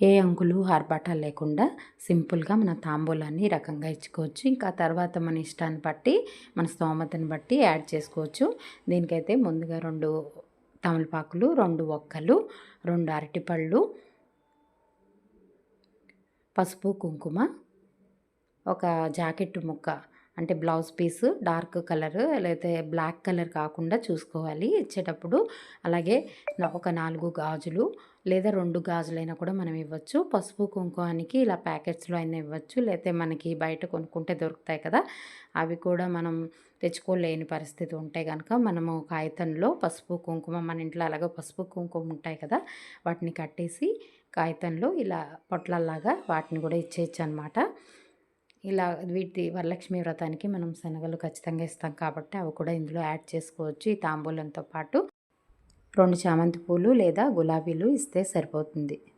ఏ uncle ఆర్భాటాలు లేకుండా సింపుల్గా మన తాంబూలాన్ని ఈ రకంగా ఇచ్చుకోవచ్చు. ఇంకా తర్వాత మన ఇష్టాన్ని బట్టి మన స్తోమతను బట్టి యాడ్ చేసుకోవచ్చు. దీనికైతే ముందుగా రెండు తమలపాకులు రెండు ఒక్కలు రెండు అరటిపళ్ళు పసుపు కుంకుమ ఒక జాకెట్ ముక్క అంటే బ్లౌజ్ పీస్ డార్క్ కలర్ లేకపోతే బ్లాక్ కలర్ కాకుండా చూసుకోవాలి. ఇచ్చేటప్పుడు అలాగే ఒక నాలుగు గాజులు లేదా రెండు గాజులైనా కూడా మనం ఇవ్వచ్చు. పసుపు కుంకుమానికి ఇలా ప్యాకెట్స్లో అయినా ఇవ్వచ్చు. లేకపోతే మనకి బయట కొనుక్కుంటే దొరుకుతాయి కదా అవి కూడా మనం తెచ్చుకోలేని పరిస్థితి ఉంటే కనుక మనము కాగితంలో పసుపు కుంకుమ మన ఇంట్లో అలాగే పసుపు కుంకుమ ఉంటాయి కదా వాటిని కట్టేసి కాగితంలో ఇలా పొట్లల్లాగా వాటిని కూడా ఇచ్చేయచ్చు అనమాట ఇలా వీటి వరలక్ష్మి వ్రతానికి మనం శనగలు ఖచ్చితంగా ఇస్తాం కాబట్టి అవి కూడా ఇందులో యాడ్ చేసుకోవచ్చు. ఈ తాంబూలంతో పాటు రెండు చామంతి పూలు లేదా గులాబీలు ఇస్తే సరిపోతుంది.